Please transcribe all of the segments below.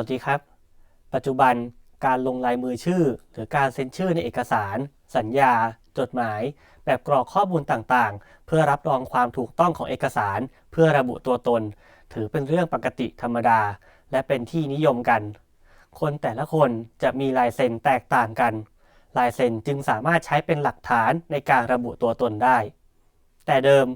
วัสดีครับ ปัจจุบันการลงลายมือชื่อ หรือการเซ็นชื่อในเอกสาร สัญญา จดหมาย แบบกรอกข้อมูลต่างๆ เพื่อรับรองความถูกต้องของเอกสาร เพื่อระบุตัวตน ถือเป็นเรื่องปกติธรรมดา และเป็นที่นิยมกัน คนแต่ละคนจะมีลายเซ็นแตกต่างกัน ลายเซ็นจึงสามารถใช้เป็นหลักฐานในการระบุตัวตนได้ แต่เดิม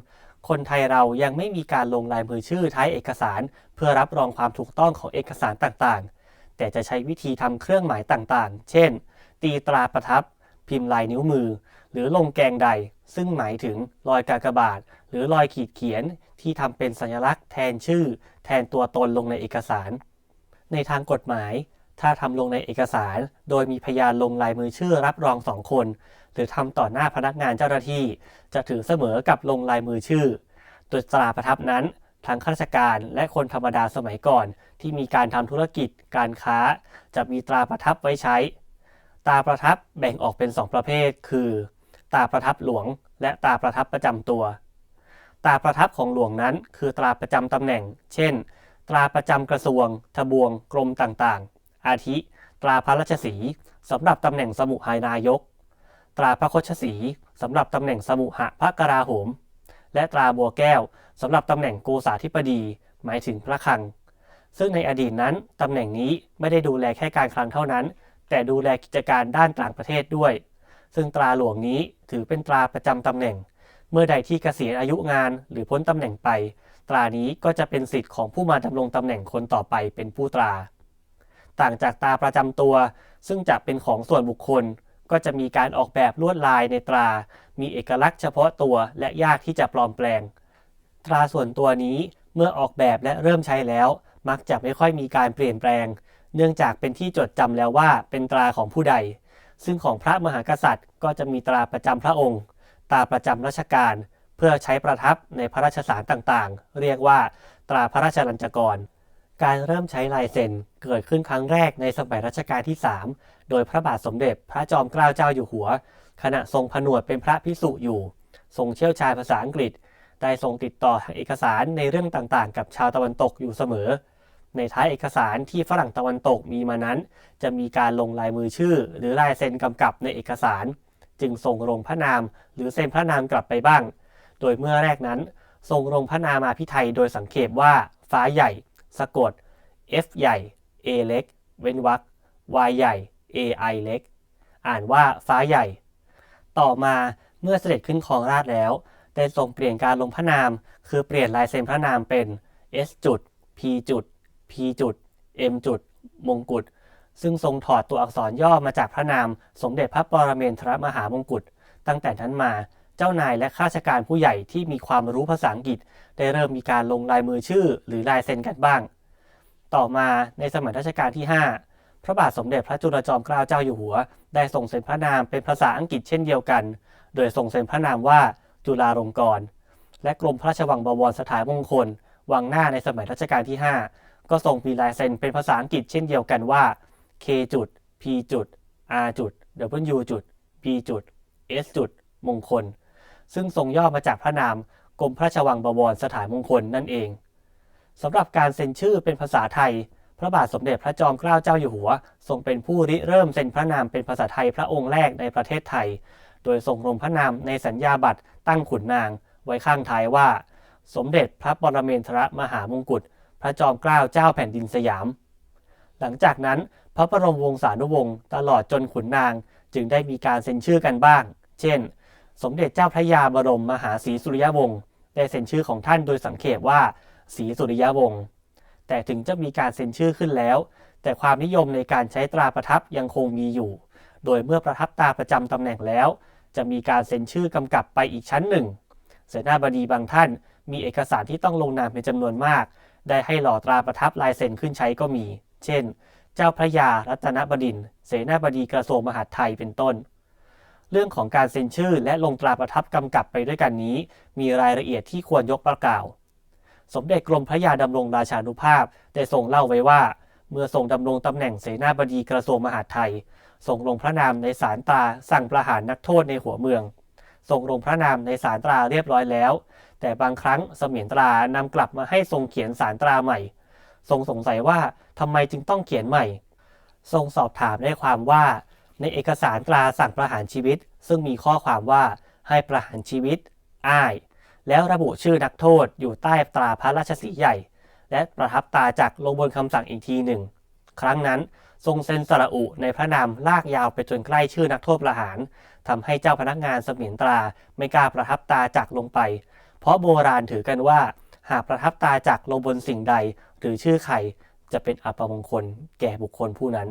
คนไทยเรายังไม่มีการลงลายมือชื่อท้ายเอกสาร เพื่อรับรองความถูกต้องของเอกสารต่างๆ แต่จะใช้วิธีทำเครื่องหมายต่างๆ เช่น ตีตราประทับ พิมพ์ลายนิ้วมือ หรือลงแกงใด ซึ่งหมายถึงรอยกากบาท หรือรอยขีดเขียนที่ทำเป็นสัญลักษณ์แทนชื่อ แทนตัวตนลงในเอกสาร ในทางกฎหมาย ถ้าทำลงในเอกสาร โดยมีพยานลงลายมือชื่อรับรองสองคน หรือทำต่อหน้าพนักงานเจ้าหน้าที่ จะถือเสมอกับลงลายมือชื่อ โดยตราประทับนั้นทั้งข้าราชการและคนธรรมดาสมัยก่อน ที่มีการทำธุรกิจการค้า จะมีตราประทับไว้ใช้ ตราประทับแบ่งออกเป็น2ประเภท คือ ตราประทับหลวง และตราประทับประจำตัว ตราประทับของหลวงนั้น คือตราประจำตำแหน่ง เช่น ตราประจำกระทรวง ทบวง กรมต่าง อาทิ ตราพระราชสีสำหรับตำแหน่งสมุหานายก ตราพระโคชสีสำหรับตำแหน่งสมุหะพระกราโหม และตราบัวแก้วสำหรับตำแหน่งโกษาธิบดี หมายถึงพระคลัง ซึ่งในอดีตนั้นตำแหน่งนี้ไม่ได้ดูแลแค่การคลังเท่านั้น แต่ดูแลกิจการด้านต่างประเทศด้วย ซึ่งตราหลวงนี้ถือเป็นตราประจำตำแหน่ง เมื่อใดที่เกษียณอายุงานหรือพ้นตำแหน่งไป ตรานี้ก็จะเป็นสิทธิ์ของผู้มาดำรงตำแหน่งคนต่อไปเป็นผู้ตรา ต่างจากตราประจำตัว ซึ่งจะเป็นของส่วนบุคคล ก็จะมีการออกแบบลวดลายในตรา มีเอกลักษณ์เฉพาะตัวและยากที่จะปลอมแปลง ตราส่วนตัวนี้เมื่อออกแบบและเริ่มใช้แล้ว มักจะไม่ค่อยมีการเปลี่ยนแปลง เนื่องจากเป็นที่จดจำแล้วว่าเป็นตราของผู้ใด ซึ่งของพระมหากษัตริย์ ก็จะมีตราประจำพระองค์ ตราประจำราชการ เพื่อใช้ประทับในพระราชสารต่างๆ เรียกว่า ตราพระราชลัญจกร การเริ่มใช้ลายเซ็นเกิดขึ้นครั้งแรกในสมัยรัชกาลที่ 3 โดยพระบาทสมเด็จพระจอมเกล้าเจ้าอยู่หัว ขณะทรงผนวดเป็นพระพิสุอยู่ ทรงเชี่ยวชาญภาษาอังกฤษ ได้ทรงติดต่อทางเอกสารในเรื่องต่างๆ กับชาวตะวันตกอยู่เสมอ ในท้ายเอกสารที่ฝรั่งตะวันตกมีมานั้น จะมีการลงลายมือชื่อ หรือลายเซ็นกำกับในเอกสาร จึงทรงลงพระนาม หรือเซ็นพระนามกลับไปบ้าง โดยเมื่อแรกนั้น ทรงลงพระนามาพิไทยโดยสังเขปว่าฟ้าใหญ่ สะกด F ใหญ่ A เล็ก เว้นวรรค Y ใหญ่ AI เล็ก อ่านว่าฟ้าใหญ่ ต่อมาเมื่อเสด็จขึ้นครองราชแล้ว ได้ทรงเปลี่ยนการลงพระนาม คือเปลี่ยนลายเซ็นพระนามเป็น S จุด P จุด P จุด M จุด มงกุฎซึ่งทรงถอดตัวอักษรย่อมาจากพระนาม สมเด็จพระปรเมนทรมหามงกุฎตั้งแต่นั้นมา จ้านายและข้าราชการผู้ใหญ่ที่มีความรู้ภาษาอังกฤษ ได้เริ่มมีการลงลายมือชื่อ หรือลายเซ็นกันบ้าง ต่อมาในสมัยรัชกาลที่ 5 พระบาทสมเด็จพระจุลจอมเกล้าเจ้าอยู่หัว ได้ทรงเซ็นพระนามเป็นภาษาอังกฤษเช่นเดียวกัน โดยทรงเซ็นพระนามว่าจุฬาลงกรณ์และกรมพระราชวังบวรสถานมงคล วังหน้าในสมัยรัชกาลที่ 5 ก็ทรงมีลายเซ็นเป็นภาษาอังกฤษเช่นเดียวกันว่า K จุด P จุด R จุด W จุด P จุด S จุดมงคล ซึ่งทรงย่อมาจากพระนามกรมพระราชวังบวรสถานมงคลนั่นเองสำหรับการเซ็นชื่อเป็นภาษาไทย พระบาทสมเด็จพระจอมเกล้าเจ้าอยู่หัว ทรงเป็นผู้ริเริ่มเซ็นพระนามเป็นภาษาไทยพระองค์แรกในประเทศไทย โดยทรงลงพระนามในสัญญาบัตรตั้งขุนนาง ไว้ข้างท้ายว่า สมเด็จพระปรเมนทรมหามงกุฎพระจอมเกล้าเจ้าแผ่นดินสยาม หลังจากนั้น พระบรมวงศานุวงศ์ตลอดจนขุนนาง จึงได้มีการเซ็นชื่อกันบ้าง เช่น สมเด็จเจ้าพระยาบรมมหาศรีสุริยวงศ์ได้เซ็นชื่อของท่านโดยสังเขปว่าศรีสุริยวงศ์แต่ถึงจะมีการเซ็นชื่อขึ้นแล้ว แต่ความนิยมในการใช้ตราประทับยังคงมีอยู่ โดยเมื่อประทับตราประจำตำแหน่งแล้ว จะมีการเซ็นชื่อกำกับไปอีกชั้นหนึ่ง เสนาบดีบางท่าน มีเอกสารที่ต้องลงนามเป็นจำนวนมาก ได้ให้หล่อตราประทับลายเซ็นขึ้นใช้ก็มี เช่น เจ้าพระยารัตนบดินเสนาบดีกระทรวงมหาดไทยเป็นต้น เรื่องของการเซ็นชื่อ และลงตราประทับกำกับไปด้วยกันนี้ มีรายละเอียดที่ควรยกประกล่าว สมเด็จกรมพระยาดำรงราชานุภาพได้ทรงเล่าไว้ว่า เมื่อทรงดำรงตำแหน่งเสนาบดีกระทรวงมหาดไทยทรงลงพระนามในสารตราสั่งประหารนักโทษในหัวเมืองทรงลงพระนามในสารตราเรียบร้อยแล้ว แต่บางครั้งเสมียนตรานำกลับมาให้ทรงเขียนสารตราใหม่ ทรงสงสัยว่าทำไมจึงต้องเขียนใหม่ ทรงสอบถามได้ความว่า ในเอกสารตราสั่งประหารชีวิต ซึ่งมีข้อความว่าให้ประหารชีวิตอ้าย แล้วระบุชื่อนักโทษอยู่ใต้ตราพระราชสีใหญ่ และประทับตราจากลงบนคำสั่งอีกทีหนึ่ง ครั้งนั้นทรงเซ็นสระอุในพระนามลากยาวไปจนใกล้ชื่อนักโทษประหารทำให้เจ้าพนักงานเสมียนตราไม่กล้าประทับตราจากลงไป เพราะโบราณถือกันว่า หากประทับตราจากลงบนสิ่งใด หรือชื่อใครจะเป็นอัปมงคลแก่บุคคลผู้นั้น